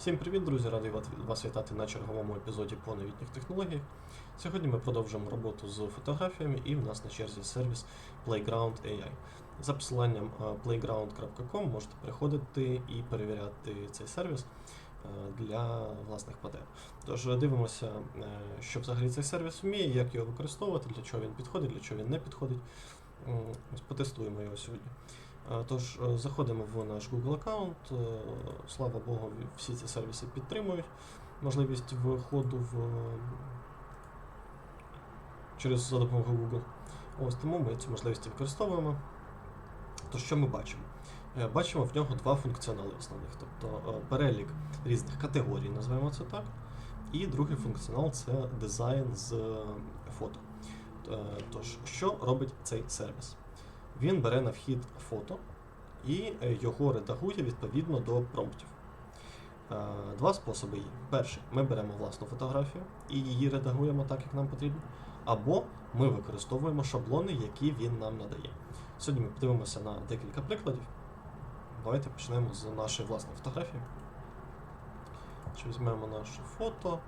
Всім привіт, друзі! Радий вас- вітати на черговому епізоді по новітніх технологіях. Сьогодні ми продовжуємо роботу з фотографіями, і в нас на черзі сервіс Playground AI. За посиланням е, playground.com можете приходити і перевіряти цей сервіс е, для власних потреб. Тож е, дивимося, що взагалі цей сервіс вміє, як його використовувати, для чого він підходить, для чого він не підходить. Потестуємо його сьогодні. Е, Тож е, заходимо в наш Google аккаунт. е, Слава Богу, всі ці сервіси підтримують можливість входу в через за допомогою Google. Ось тому ми цю можливість використовуємо. То що ми бачимо? Бачимо в нього два функціонали основних, тобто перелік різних категорій, називаємо це так. І другий функціонал це дизайн з фото. Тож, що робить цей сервіс? Він бере на вхід фото і е, його редагує відповідно до промптів. Е, Два способи є. Перший, ми беремо власну фотографію і її редагуємо так, як нам потрібно. Або ми використовуємо шаблони, які він нам надає. Сьогодні ми подивимося на декілька прикладів. Давайте почнемо з нашої власної фотографії. Чи візьмемо наше фото,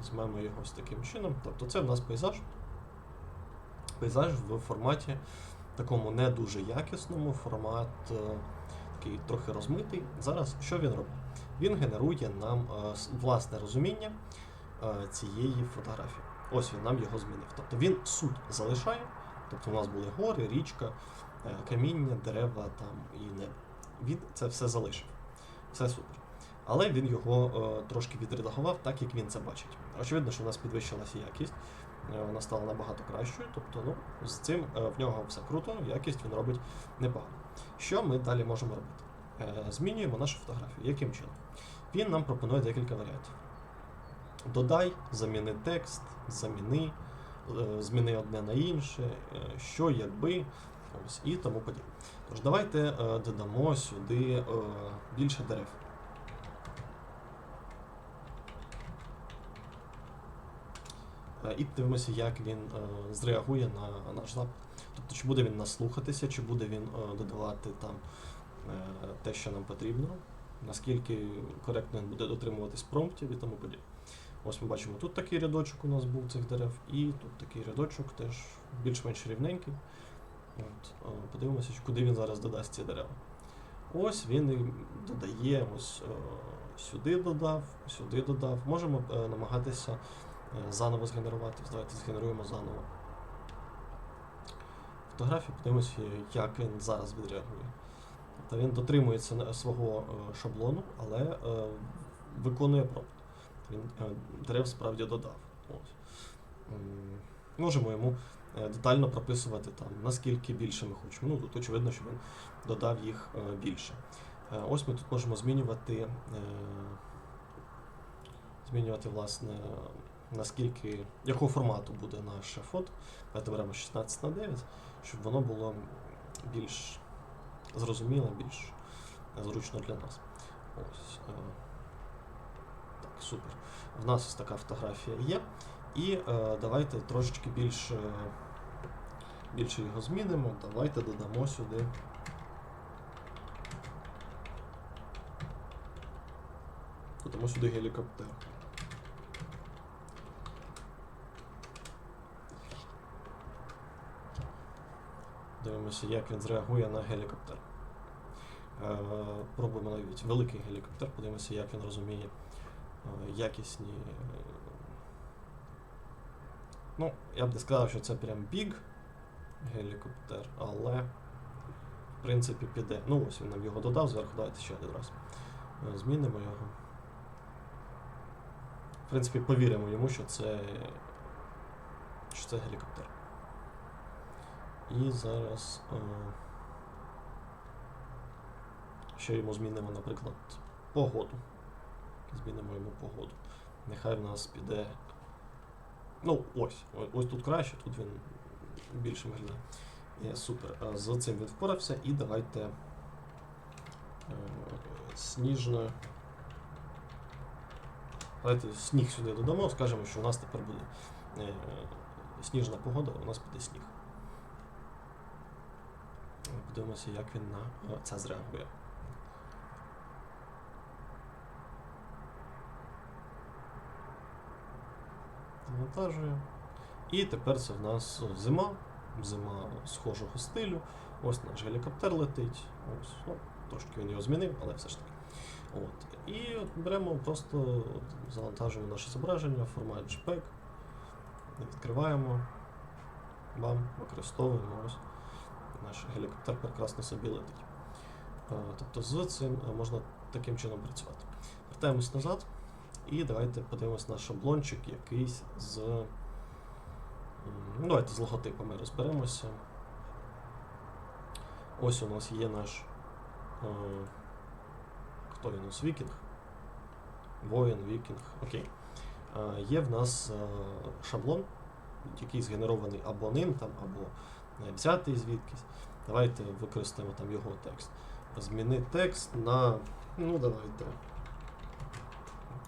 візьмемо його ось таким чином. Тобто це в нас пейзаж. Пейзаж в форматі такому не дуже якісному, формат е, такий трохи розмитий. Зараз що він робить? Він генерує нам е, власне розуміння е, цієї фотографії. Ось він нам його змінив. Тобто він суть залишає. Тобто у нас були гори, річка, каміння, дерева там і небо. Він це все залишив. Все супер. Але він його е, трошки відредагував так, як він це бачить. Очевидно, що в нас підвищилася якість, е, вона стала набагато кращою. Тобто, ну, з цим е, в нього все круто, якість він робить непогано. Що ми далі можемо робити? Змінюємо нашу фотографію. Яким чином? Він нам пропонує декілька варіантів. Додай, заміни текст, заміни, зміни одне на інше, що, якби, ось, і тому подібне. Тож давайте додамо сюди більше дерев. І дивимося, як він е, зреагує на наш запит. Тобто, чи буде він нас слухатися, чи буде він е, додавати там е, те, що нам потрібно, наскільки коректно він буде дотримуватись промптів і тому подібне. Ось ми бачимо, тут такий рядочок у нас був цих дерев, і тут такий рядочок теж більш-менш рівненький. От, е, подивимося, куди він зараз додасть ці дерева. Ось він додає, ось е, сюди додав, сюди додав. Можемо е, намагатися е, заново згенерувати. Давайте згенеруємо заново. Фотографію, подивимося, як він зараз відреагує. Тобто він дотримується свого е, шаблону, але е, виконує промпт. Він е, дерев справді додав. Ось. Можемо йому е, детально прописувати, там, наскільки більше ми хочемо. Ну, тут очевидно, що він додав їх е, більше. Е, Ось ми тут можемо змінювати, е, змінювати, власне, наскільки, якого формату буде наше фото. Давайте беремо 16 на 9, щоб воно було більш зрозуміле, більш зручно для нас. Ось. е, Так, супер. В нас ось така фотографія є. І е, давайте трошечки більше, більше його змінимо. Давайте додамо сюди. Додамо сюди гелікоптер. Дивимося, як він зреагує на гелікоптер. Е, Пробуємо навіть великий гелікоптер, подивимося, як він розуміє е, якісні. е, Ну, я б не сказав, що це прям біг гелікоптер, але в принципі піде. Ну, ось він нам його додав зверху, давайте ще один раз. Змінимо його. В принципі, повіримо йому, що це, що це гелікоптер. І зараз ще йому змінимо, наприклад, погоду. Змінимо йому погоду. Нехай в нас піде. Ну, ось. Ось тут краще, тут він більше виглядає. Є, супер. Е, З цим він впорався і давайте е, сніжно. Давайте сніг сюди додамо, скажемо, що у нас тепер буде е, сніжна погода, у нас піде сніг. Подивимося, як він на це зреагує. Завантажує. І тепер це в нас зима, зима схожого стилю. Ось наш гелікоптер летить. Ось, ну, Трошки він його змінив, але все ж таки. От. І от беремо, просто завантажуємо наше зображення, в формат JPEG, відкриваємо, бам, використовуємо. ось наш гелікоптер прекрасно собі летить. Е, Тобто з цим е, можна таким чином працювати. Вертаємось назад і давайте подивимось на шаблончик якийсь з. Давайте з логотипами розберемося. Ось у нас є наш. Е, хто він у нас? Вікінг. Воїн, Вікінг. Окей. Є в нас шаблон, який згенерований або ним, там, або взятий звідкись. Давайте використаємо там його текст. Зміни текст на. Ну, давайте.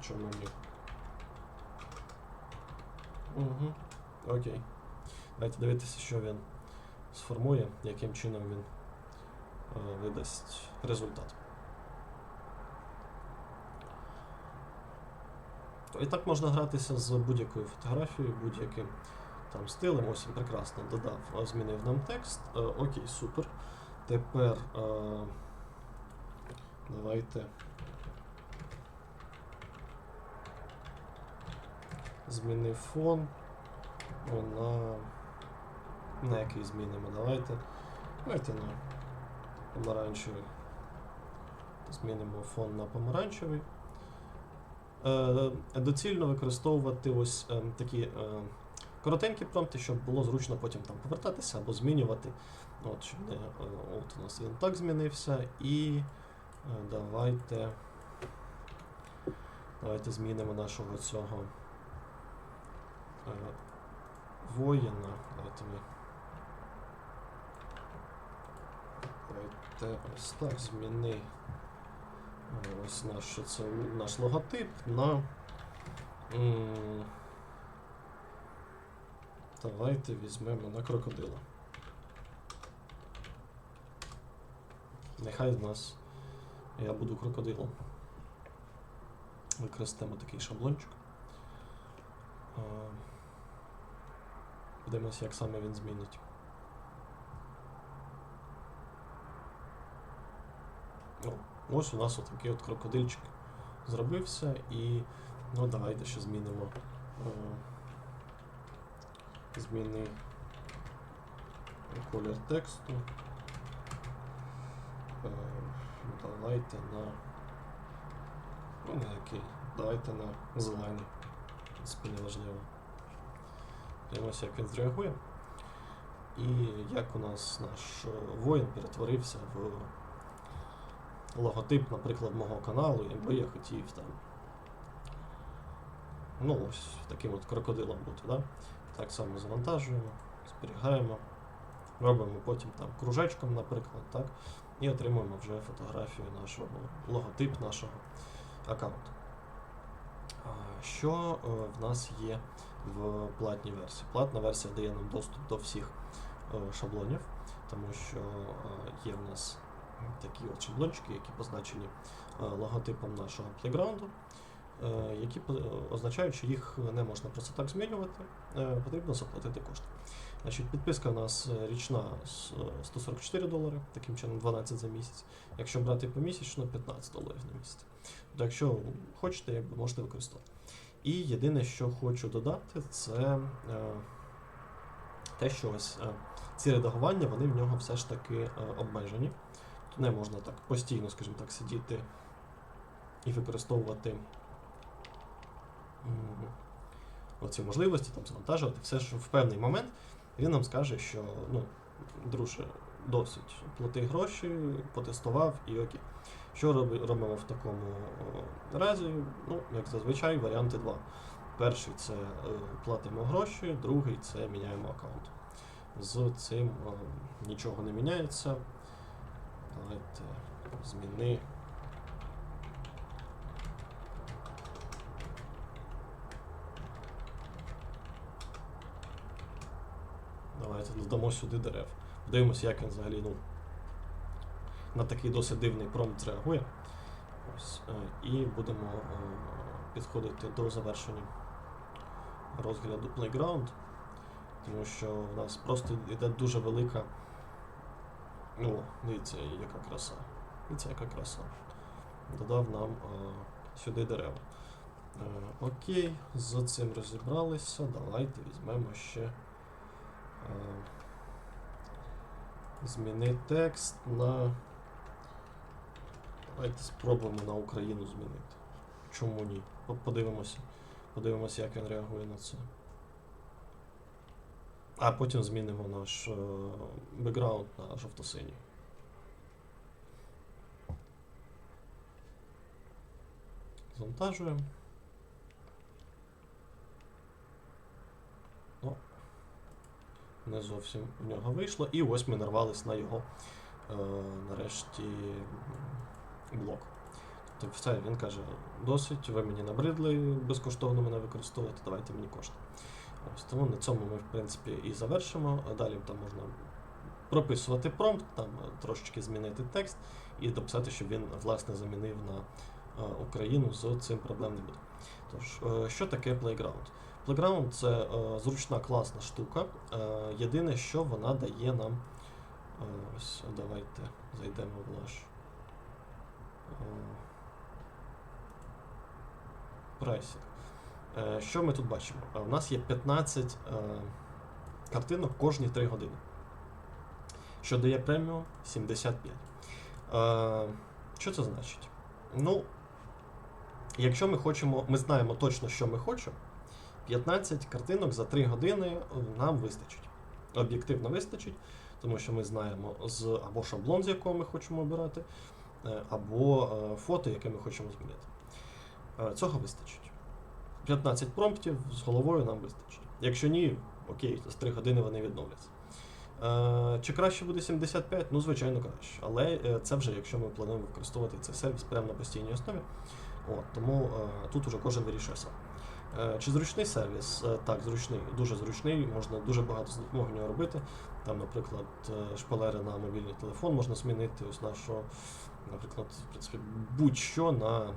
Чому ні? Угу. Окей. Давайте дивитися, що він сформує, яким чином він е, видасть результат. І так можна гратися з будь-якою фотографією, будь-яким там стилем. Ось він прекрасно додав, змінив нам текст. Е, окей, супер. Тепер е, давайте змінив фон. На, на який змінимо? Давайте. Давайте на помаранчевий. Змінимо фон на помаранчевий. Е, доцільно використовувати ось е, такі коротенькі промпти, щоб було зручно потім там повертатися або змінювати. От, щоб не, е, от у нас він так змінився. І е, давайте, давайте змінимо нашого цього е, воїна. Давайте ми. Давайте ось так зміни. Ось наш, це наш логотип на. Давайте візьмемо на крокодила. Нехай в нас я буду крокодилом. Використаємо такий шаблончик. Е, Подивимося, як саме він змінить. О, ось у нас отакий от крокодильчик зробився і ну давайте ще змінимо. Зміни колір тексту. Е, давайте на. Ну, на який? Давайте на зелений. В принципі, не важливо. Дивимося, як він зреагує. І як у нас наш е, воїн перетворився в логотип, наприклад, мого каналу, якби я хотів там. Ну, ось таким от крокодилом бути, да? Так само завантажуємо, зберігаємо, робимо потім там кружечком, наприклад, так? І отримуємо вже фотографію нашого, логотип нашого аккаунту. Що е, в нас є в платній версії? Платна версія дає нам доступ до всіх е, шаблонів, тому що е, є в нас такі от шаблончики, які позначені логотипом нашого плейграунду, які означають, що їх не можна просто так змінювати, е, потрібно заплатити кошти. Значить, підписка у нас е, річна з, е, 144 долари, таким чином 12 за місяць. Якщо брати помісячно, 15 доларів на місяць. Тобто, якщо хочете, якби можете використовувати. І єдине, що хочу додати, це е, те, що ось е, ці редагування, вони в нього все ж таки е, обмежені. Тут не можна так постійно, скажімо так, сидіти і використовувати оці можливості, там, завантажувати. Все ж в певний момент він нам скаже, що ну, друже, досить плати гроші, потестував і окей. Що робимо в такому разі? Ну, як зазвичай, варіанти два. Перший це е, платимо гроші, другий це міняємо аккаунт. З цим е, нічого не міняється. Давайте зміни. Давайте додамо сюди дерев. Подивимося, як він взагалі ну, на такий досить дивний промпт реагує. Ось, е, і будемо е, підходити до завершення розгляду Playground, тому що в нас просто йде дуже велика. О, дивіться, яка краса. Дивіться, яка краса. Додав нам е, сюди дерева. Окей, з цим розібралися. Давайте візьмемо ще. Е, зміни текст на. Давайте спробуємо на Україну змінити. Чому ні? Подивимося. Подивимося, як він реагує на це. А потім змінимо наш е, бекграунд на жовто-синій. Завантажуємо. Ну, не зовсім в нього вийшло. І ось ми нарвались на його е, нарешті блок. Тобто все, він каже, досить, ви мені набридли безкоштовно мене використовувати, давайте мені кошти. Ось тому на цьому ми, в принципі, і завершимо. Далі там можна прописувати промпт, там трошечки змінити текст і дописати, щоб він власне замінив на е, Україну, з цим проблем не буде. Тож, е, що таке Playground? Playground це е, зручна класна штука. Е, єдине, що вона дає нам. е, ось давайте зайдемо в наш. е. Е, Що ми тут бачимо? Е, У нас є 15 е, картинок кожні 3 години. Що дає преміум 75. Е, Що це значить? Ну, якщо ми хочемо, ми знаємо точно, що ми хочемо, 15 картинок за 3 години нам вистачить. Об'єктивно вистачить, тому що ми знаємо з або шаблон, з якого ми хочемо обирати, е, або е, фото, яке ми хочемо змінити. Е, Цього вистачить. 15 промптів з головою нам вистачить. Якщо ні, окей, з 3 години вони відновляться. Чи краще буде 75? Ну, звичайно, краще. Але це вже якщо ми плануємо використовувати цей сервіс прямо на постійній основі. От, тому тут уже кожен вирішує сам. Е, Чи зручний сервіс? Е, Так, зручний, дуже зручний, можна дуже багато з допомогою нього робити. Там, наприклад, е, шпалери на мобільний телефон можна змінити. Ось нашого, наприклад, в принципі, будь-що на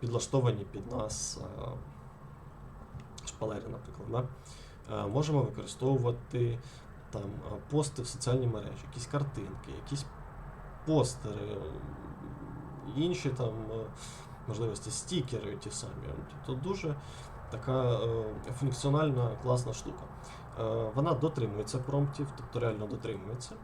підлаштовані під нас шпалери, наприклад. Да? Можемо використовувати там пости в соціальні мережі, якісь картинки, якісь постери, інші там можливості, стікери ті самі. Тобто дуже така е, функціональна класна штука. Е, Вона дотримується промптів, тобто реально дотримується,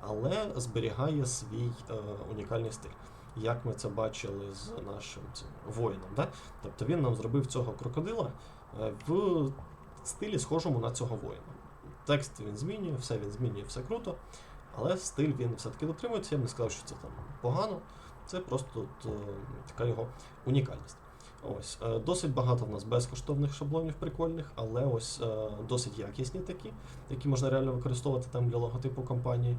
але зберігає свій е, унікальний стиль. Як ми це бачили з нашим цим воїном. Да? Тобто він нам зробив цього крокодила в стилі схожому на цього воїна. Текст він змінює, все він змінює, все круто, але стиль він все-таки дотримується. Я б не сказав, що це там погано. Це просто от, е, така його унікальність. Ось е, досить багато в нас безкоштовних шаблонів прикольних, але ось е, досить якісні такі, які можна реально використовувати там для логотипу компанії.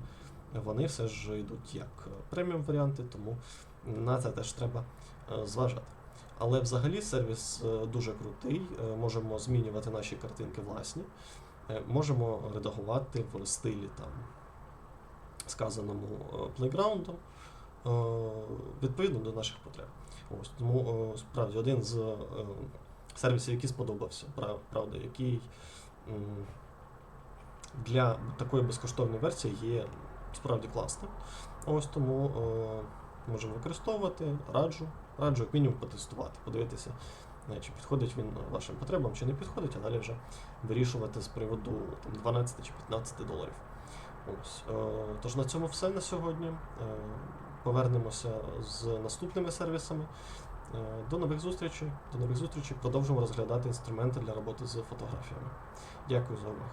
Вони все ж йдуть як преміум варіанти, тому на це теж треба зважати. Але взагалі сервіс дуже крутий. Можемо змінювати наші картинки власні, можемо редагувати в стилі там сказаному плейграундом відповідно до наших потреб. Ось тому е, справді один з е, сервісів, який сподобався, правда, який для такої безкоштовної версії є справді класним. Ось тому е, можемо використовувати, раджу, раджу як мінімум потестувати, подивитися, е, чи підходить він вашим потребам, чи не підходить, а далі вже вирішувати з приводу там, 12 чи 15 доларів. Ось. Е, тож на цьому все на сьогодні. Повернемося з наступними сервісами. Е, До нових зустрічей. До нових зустрічей. Продовжимо розглядати інструменти для роботи з фотографіями. Дякую за увагу.